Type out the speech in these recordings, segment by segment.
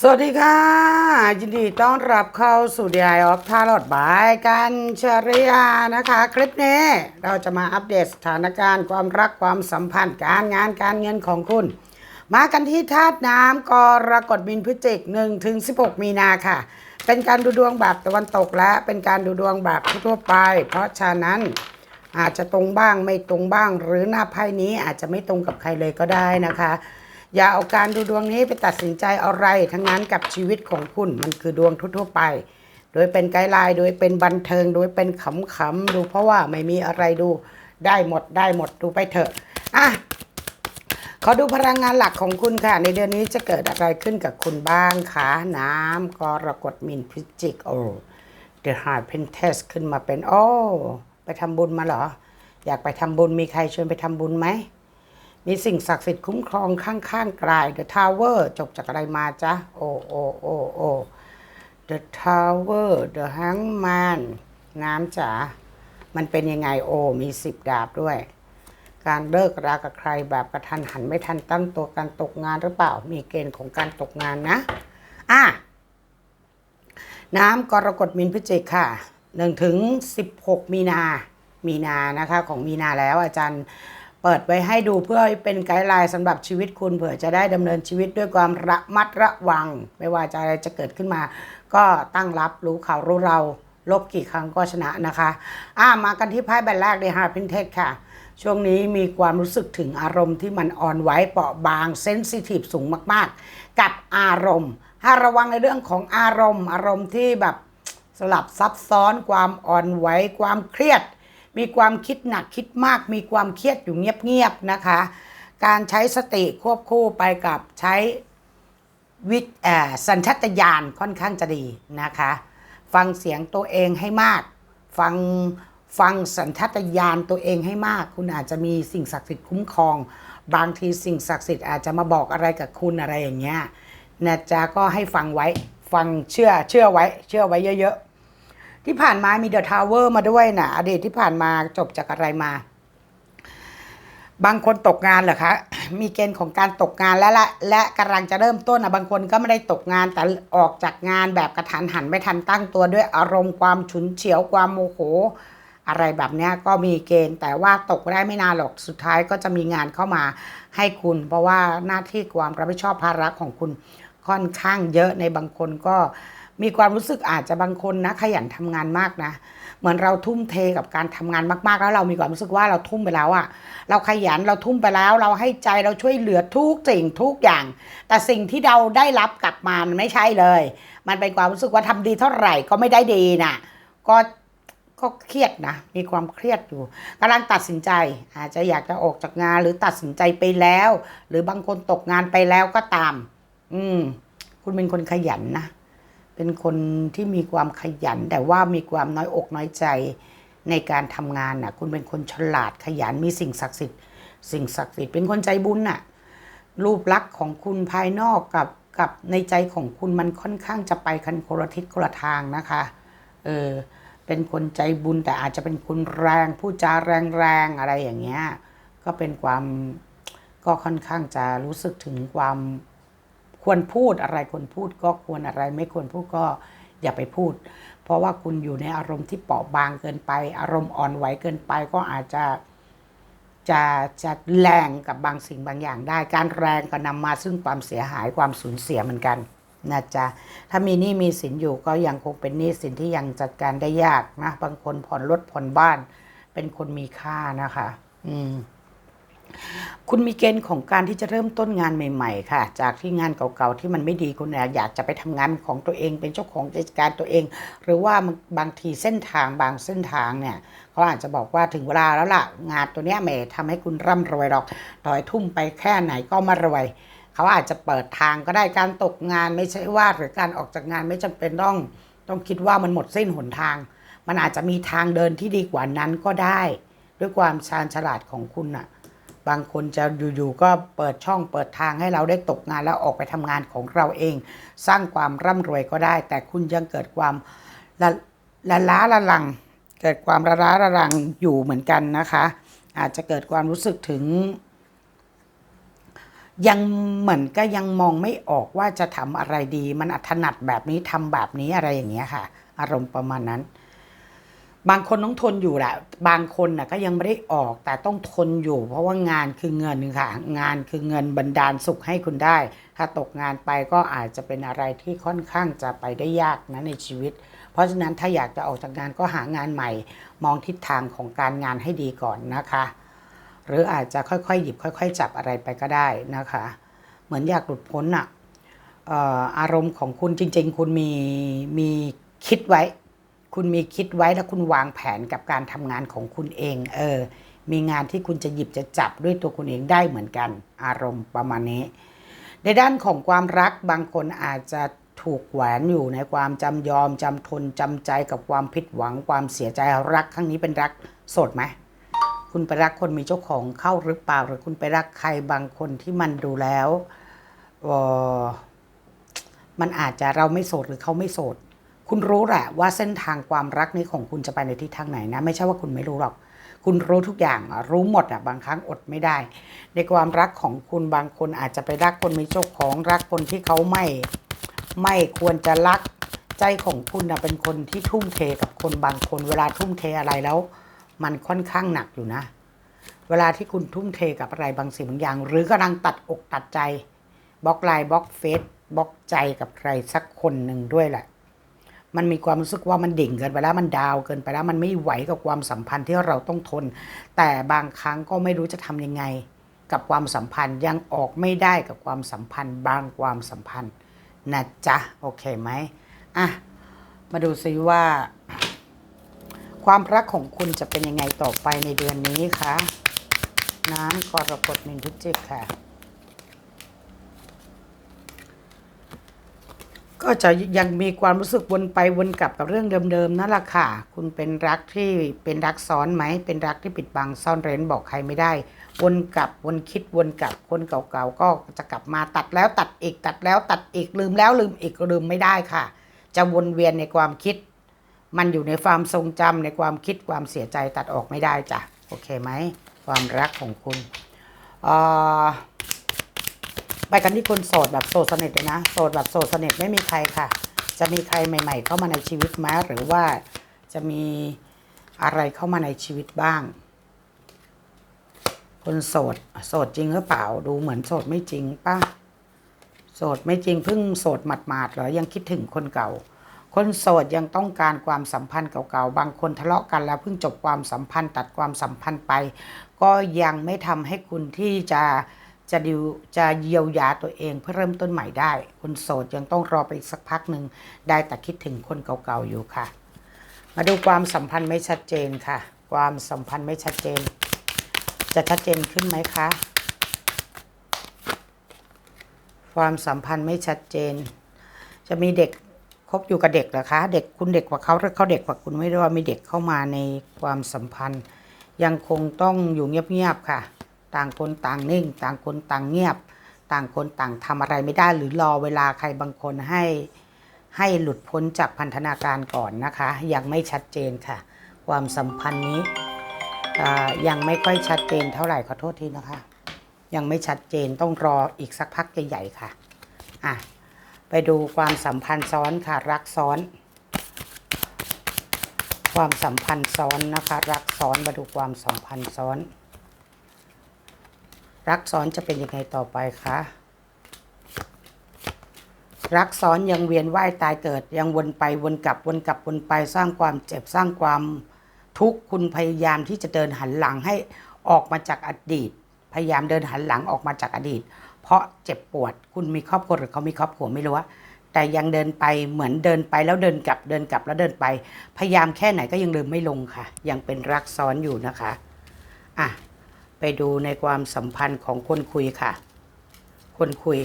สวัสดีค่ะ ยินดีต้อนรับเข้าสู่ดีไอออฟทารอดบายกันชริยานะคะ คลิปนี้เราจะมาอัปเดตสถานการณ์ความรักความสัมพันธ์การงานการเงินของคุณ มากันที่ธาตุน้ำกรกฎบินพฤจิก1ถึง16 มีนาค่ะ เป็นการดูดวงแบบตะวันตกและเป็นการดูดวงแบบทั่วไป เพราะฉะนั้นอาจจะตรงบ้างไม่ตรงบ้าง หรือหน้าไพ่นี้อาจจะไม่ตรงกับใครเลยก็ได้นะคะ อย่าเอาการดูดวงนี้ไปตัดสินใจอะไรทั้งนั้นกับชีวิตของคุณ มันคือดวงทั่วๆไป โดยเป็นไกด์ไลน์ โดยเป็นบันเทิง โดยเป็นขำๆ ดูเพราะว่าไม่มีอะไรดูได้หมดได้หมดดูไปเถอะ อะ ขอดูพลังงานหลักของคุณค่ะ ในเดือนนี้จะเกิดอะไรขึ้นกับคุณบ้างคะน้ำกรกฎมินพิจิกโอ้เดอะฮาดเพนเทสขึ้นมาเป็น โอ้ ไปทำบุญมาเหรอ อยากไปทำบุญมีใครชวนไปทำบุญไหม มีสิ่งศักดิ์สิทธิ์คุ้มครองข้างๆกลายเดอะทาวเวอร์จบจากอะไรมาจ๊ะ โอ้โอ้โอ้โอ้ The Tower The Hangman น้ำจ๋า มันเป็นยังไงโอ้มีสิบดาบด้วย การเลิกรากับใครแบบกระทันหันไม่ทันตั้งตัวการตกงานหรือเปล่า มีเกณฑ์ของการตกงานนะ อะ น้ำกรกฎมินพิจิกค่ะ1ถึง16มีนา มีนานะคะ ของมีนาแล้วอาจารย์ เปิดไว้ให้ดูเพื่อเป็นไกด์ไลน์สำหรับชีวิตคุณเผื่อจะได้ดำเนินชีวิตด้วยความระมัดระวัง ไม่ว่าจะอะไรจะเกิดขึ้นมา ก็ตั้งรับรู้ข่าวรู้เรา ลบกี่ครั้งก็ชนะนะคะ อ่ามากันที่ไพ่ใบแรกเลยฮาร์พินเทสค่ะ ช่วงนี้มีความรู้สึกถึงอารมณ์ที่มันอ่อนไหวเปราะบางเซนซิทีฟสูงมากๆ กับอารมณ์ให้ระวังในเรื่องของอารมณ์ อารมณ์ที่แบบสลับซับซ้อนความอ่อนไหวความเครียด มีความคิดหนักคิดมาก มีความเครียดอยู่เงียบๆนะคะ การใช้สติควบคู่ไปกับใช้วิสัญชาตญาณค่อนข้างจะดีนะคะ ฟังเสียงตัวเองให้มาก ฟังฟังสัญชาตญาณตัวเองให้มาก คุณอาจจะมีสิ่งศักดิ์สิทธิ์คุ้มครอง บางทีสิ่งศักดิ์สิทธิ์อาจจะมาบอกอะไรกับคุณอะไรอย่างเงี้ยนะจ๊ะก็ให้ฟังไว้ ฟังเชื่อเชื่อไว้ เชื่อไว้เยอะๆ ที่ผ่านมามีเดอะทาวเวอร์มาด้วยนะอดีตที่ผ่านมาจบจากอะไรมา บางคนตกงานเหรอคะ มีเกณฑ์ของการตกงานแล้วละและกำลังจะเริ่มต้นนะบางคนก็ไม่ได้ตกงานแต่ออกจากงานแบบกระทันหันไม่ทันตั้งตัวด้วยอารมณ์ความฉุนเฉียวความโมโหอะไรแบบนี้ก็มีเกณฑ์ แต่ว่าตกได้ไม่นานหรอกสุดท้ายก็จะมีงานเข้ามาให้คุณ เพราะว่าหน้าที่ความรับผิดชอบภาระของคุณค่อนข้างเยอะในบางคนก็ มีความรู้สึกอาจจะบางคนนะขยันทำงานมากนะ เหมือนเราทุ่มเทกับการทำงานมากๆ แล้วเรามีความรู้สึกว่าเราทุ่มไปแล้วอะเราขยันเราทุ่มไปแล้ว เราให้ใจเราช่วยเหลือทุกสิ่งทุกอย่าง แต่สิ่งที่เราได้รับกลับมามันไม่ใช่เลย มันเป็นความรู้สึกว่าทำดีเท่าไหร่ก็ไม่ได้ดีน่ะก็ก็เครียดนะ มีความเครียดอยู่กำลังตัดสินใจ อาจจะอยากจะออกจากงานหรือตัดสินใจไปแล้ว หรือบางคนตกงานไปแล้วก็ตาม อืม คุณเป็นคนขยันนะ เป็นคนที่มีความขยัน แต่ว่ามีความน้อยอกน้อยใจในการทำงานน่ะ คุณเป็นคนฉลาดขยันมีสิ่งศักดิ์สิทธิ์ สิ่งศักดิ์สิทธิ์เป็นคนใจบุญน่ะ รูปลักษณ์ของคุณภายนอกกับกับในใจของคุณมันค่อนข้างจะไปคันคนละทิศคนละทางนะคะ เออ เป็นคนใจบุญแต่อาจจะเป็นคนแรงพูดจาแรงๆอะไรอย่างเงี้ย ก็เป็นความก็ค่อนข้างจะรู้สึกถึงความ ควรพูดอะไรควรพูดก็ควรอะไรไม่ควรพูดก็อย่าไปพูด เพราะว่าคุณอยู่ในอารมณ์ที่เปราะบางเกินไป อารมณ์อ่อนไหวเกินไปก็อาจจะจะจะแรงกับบางสิ่งบางอย่างได้ การแรงก็นำมาซึ่งความเสียหายความสูญเสียเหมือนกันนะจ๊ะถ้ามีหนี้มีสินอยู่ก็ยังคงเป็นหนี้สินที่ยังจัดการได้ยากนะ บางคนผ่อนรถผ่อนบ้าน เป็นคนมีค่านะคะ อืม คุณมีเกณฑ์ของการที่จะเริ่มต้นงานใหม่ๆ ค่ะ จากที่งานเก่าๆที่มันไม่ดีคุณอยากจะไปทำงานของตัวเองเป็นเจ้าของกิจการตัวเอง หรือว่าบางทีเส้นทางบางเส้นทางเนี่ยเขาอาจจะบอกว่าถึงเวลาแล้วล่ะงานตัวเนี้ยไม่ทำให้คุณร่ำรวยหรอกต่อยทุ่มไปแค่ไหนก็มารวยเขาอาจจะเปิดทางก็ได้การตกงานไม่ใช่ว่าหรือการออกจากงานไม่จำเป็นต้องต้องคิดว่ามันหมดสิ้นหนทาง มันอาจจะมีทางเดินที่ดีกว่านั้นก็ได้ ด้วยความชาญฉลาดของคุณน่ะ บางคนจะอยู่ๆก็เปิดช่องเปิดทางให้เราได้ตกงานแล้วออกไปทำงานของเราเอง สร้างความร่ำรวยก็ได้ แต่คุณยังเกิดความละละล้าละลัง เกิดความละล้าละลังอยู่เหมือนกันนะคะ อาจจะเกิดความรู้สึกถึง ยังเหมือนก็ยังมองไม่ออกว่าจะทำอะไรดี มันอัถนัดแบบนี้ทำแบบนี้อะไรอย่างเงี้ยค่ะ อารมณ์ประมาณนั้น บางคนต้องทนอยู่แหละ บางคนน่ะก็ยังไม่ได้ออกแต่ต้องทนอยู่ เพราะว่างานคือเงินค่ะ งานคือเงินบันดาลสุขให้คุณได้ ถ้าตกงานไปก็อาจจะเป็นอะไรที่ค่อนข้างจะไปได้ยากนะในชีวิต เพราะฉะนั้นถ้าอยากจะออกจากงานก็หางานใหม่ มองทิศทางของการงานให้ดีก่อนนะคะ หรืออาจจะค่อยๆ หยิบค่อย ๆ จับอะไรไปก็ได้นะคะ เหมือนอยากหลุดพ้นอะเอ่ออารมณ์ของคุณจริง ๆ คุณมีมีคิดไว้ คุณมีคิดไว้แล้วคุณวางแผนกับการทำงานของคุณเอง เออ มีงานที่คุณจะหยิบจะจับด้วยตัวคุณเองได้เหมือนกัน อารมณ์ประมาณนี้ ในด้านของความรักบางคนอาจจะถูกแหวนอยู่ในความจำยอมจำทนจำใจกับความผิดหวังความเสียใจรักครั้งนี้เป็นรักโสดไหมคุณไปรักคนมีเจ้าของเข้าหรือเปล่าหรือคุณไปรักใครบางคนที่มันดูแล้วออมันอาจจะเราไม่โสดหรือเขาไม่โสด คุณรู้แหละว่าเส้นทางความรักนี้ของคุณจะไปในทิศทางไหนนะ ไม่ใช่ว่าคุณไม่รู้หรอก คุณรู้ทุกอย่างรู้หมดอะบางครั้งอดไม่ได้ ในความรักของคุณบางคนอาจจะไปรักคนมีเจ้าของรักคนที่เขาไม่ไม่ควรจะรักใจของคุณนะเป็นคนที่ทุ่มเทกับคนบางคนเวลาทุ่มเทอะไรแล้ว มันค่อนข้างหนักอยู่นะ เวลาที่คุณทุ่มเทกับอะไรบางสิ่งบางอย่าง หรือกำลังตัดอกตัดใจบล็อกไลน์บล็อกเฟซบล็อกใจกับใครสักคนหนึ่งด้วยแหละ มันมีความรู้สึกว่ามันดิ่งเกินไปแล้วมันดาวเกินไปแล้ว มันไม่ไหวกับความสัมพันธ์ที่เราต้องทน แต่บางครั้งก็ไม่รู้จะทำยังไง กับความสัมพันธ์ยังออกไม่ได้กับความสัมพันธ์ บางความสัมพันธ์นะจ๊ะโอเคไหมอะมาดูซิว่า ความรักของคุณจะเป็นยังไงต่อไปในเดือนนี้คะน้ำกรกฎมินทุจิกค่ะ ก็จะยังมีความรู้สึกวนไปวนกลับกับเรื่องเดิมๆนั่นแหละค่ะ คุณเป็นรักที่เป็นรักซ้อนไหม เป็นรักที่ปิดบังซ่อนเร้นบอกใครไม่ได้ วนกลับวนคิดวนกลับคนเก่าๆก็จะกลับมาตัดแล้วตัดอีกตัดแล้วตัดอีกลืมแล้วลืมอีกลืมไม่ได้ค่ะ จะวนเวียนในความคิด มันอยู่ในความทรงจำในความคิดความเสียใจตัดออกไม่ได้จ้ะโอเคไหมความรักของคุณอ่อ ไปกันที่คนโสดแบบโสดสนิทเลยนะโสดแบบโสดสนิทไม่มีใครค่ะ จะมีใครใหม่ ๆ เข้ามาในชีวิตไหมหรือว่าจะมีอะไรเข้ามาในชีวิตบ้าง คนโสดโสดจริงหรือเปล่า ดูเหมือนโสดไม่จริงป่ะโสดไม่จริงเพิ่งโสดหมาดๆเหรอยังคิดถึงคนเก่า คนโสดยังต้องการความสัมพันธ์เก่าๆบางคนทะเลาะกันแล้วเพิ่งจบความสัมพันธ์ตัดความสัมพันธ์ไป ก็ยังไม่ทำให้คุณที่จะ จะดิวจะเยียวยาตัวเองเพื่อเริ่มต้นใหม่ได้ คนโสดยังต้องรอไปอีกสักพักหนึ่งได้แต่คิดถึงคนเก่าๆอยู่ค่ะ มาดูความสัมพันธ์ไม่ชัดเจนค่ะ ความสัมพันธ์ไม่ชัดเจน จะชัดเจนขึ้นไหมคะ ความสัมพันธ์ไม่ชัดเจน จะมีเด็กคบอยู่กับเด็กเหรอคะ เด็กคุณเด็กกว่าเขาหรือเขาเด็กกว่าคุณไม่ได้ว่ามีเด็กเข้ามาในความสัมพันธ์ ยังคงต้องอยู่เงียบๆค่ะ ต่างคนต่างนิ่ง ต่างคนต่างเงียบ ต่างคนต่างทำอะไรไม่ได้หรือรอเวลาใครบางคนให้ให้หลุดพ้นจากพันธนาการก่อนนะคะ ยังไม่ชัดเจนค่ะ ความสัมพันธ์นี้ยังไม่ค่อยชัดเจนเท่าไหร่ขอโทษทีนะคะ ยังไม่ชัดเจนต้องรออีกสักพักใหญ่ๆค่ะอะ ไปดูความสัมพันธ์ซ้อนค่ะรักซ้อน ความสัมพันธ์ซ้อนนะคะ รักซ้อนมาดูความสัมพันธ์ซ้อน รักซ้อนจะเป็นยังไงต่อไปคะรักซ้อนยังเวียนว่ายตายเกิด ยังวนไปวนกลับวนกลับวนไปสร้างความเจ็บสร้างความทุกข์คุณพยายามที่จะเดินหันหลังให้ออกมาจากอดีต พยายามเดินหันหลังออกมาจากอดีต เพราะเจ็บปวดคุณมีครอบครัวหรือเขามีครอบครัวไม่รู้ว่าแต่ยังเดินไปเหมือนเดินไปแล้วเดินกลับเดินกลับแล้วเดินไป พยายามแค่ไหนก็ยังลืมไม่ลงค่ะ ยังเป็นรักซ้อนอยู่นะคะอะ ไปดูในความสัมพันธ์ของคนคุยค่ะ คนคุย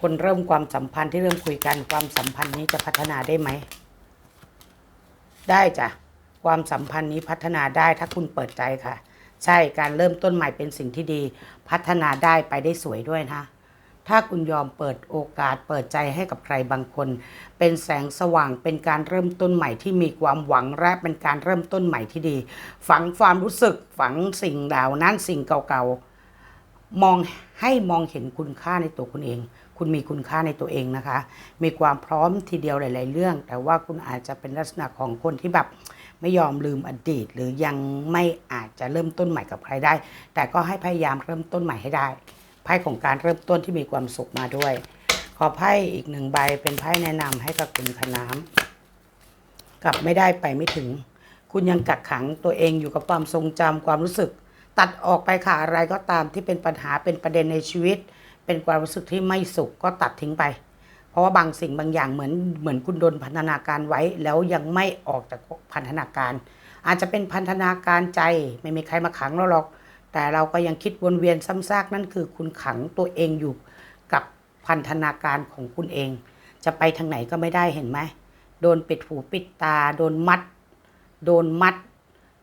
คนเริ่มความสัมพันธ์ที่เริ่มคุยกันความสัมพันธ์นี้จะพัฒนาได้ไหม ได้จ้ะ ความสัมพันธ์นี้พัฒนาได้ถ้าคุณเปิดใจค่ะ ใช่การเริ่มต้นใหม่เป็นสิ่งที่ดี พัฒนาได้ไปได้สวยด้วยนะ ถ้าคุณยอมเปิดโอกาสเปิดใจให้กับใครบางคน เป็นแสงสว่างเป็นการเริ่มต้นใหม่ที่มีความหวังและเป็นการเริ่มต้นใหม่ที่ดี ฝังความรู้สึกฝังสิ่งเหล่านั้นสิ่งเก่าๆ มองให้มองเห็นคุณค่าในตัวคุณเอง คุณมีคุณค่าในตัวเองนะคะ มีความพร้อมทีเดียวหลาย ๆ เรื่อง แต่ว่าคุณอาจจะเป็นลักษณะของคนที่แบบไม่ยอมลืมอดีต หรือยังไม่อาจจะเริ่มต้นใหม่กับใครได้ แต่ก็ให้พยายามเริ่มต้นใหม่ให้ได้ ไพ่ของการเริ่มต้นที่มีความสุขมาด้วย ขอไพ่อีกหนึ่งใบเป็นไพ่แนะนำให้กับคุณคน้ำกลับไม่ได้ไปไม่ถึง คุณยังกักขังตัวเองอยู่กับความทรงจำความรู้สึก ตัดออกไปค่ะอะไรก็ตามที่เป็นปัญหาเป็นประเด็นในชีวิต เป็นความรู้สึกที่ไม่สุขก็ตัดทิ้งไป เพราะว่าบางสิ่งบางอย่างเหมือนเหมือนคุณโดนพันธนาการไว้ แล้วยังไม่ออกจากพันธนาการ อาจจะเป็นพันธนาการใจไม่มีใครมาขังเราหรอก แต่เราก็ยังคิดวนเวียนซ้ำซากนั่นคือคุณขังตัวเองอยู่กับพันธนาการของคุณเอง จะไปทางไหนก็ไม่ได้เห็นไหมโดนปิดหูปิดตา โดนมัด โดนมัด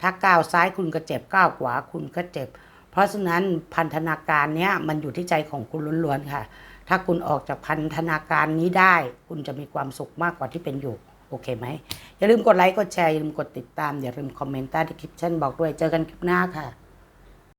ถ้าก้าวซ้ายคุณก็เจ็บก้าวขวาคุณก็เจ็บ เพราะฉะนั้นพันธนาการเนี้ยมันอยู่ที่ใจของคุณล้วนๆค่ะ ถ้าคุณออกจากพันธนาการนี้ได้ คุณจะมีความสุขมากกว่าที่เป็นอยู่โอเคไหม อย่าลืมกดไลค์ กดแชร์ อย่าลืมกดติดตาม อย่าลืมคอมเมนต์ใต้คลิปชั่นบอกด้วย เจอกันคลิปหน้าค่ะ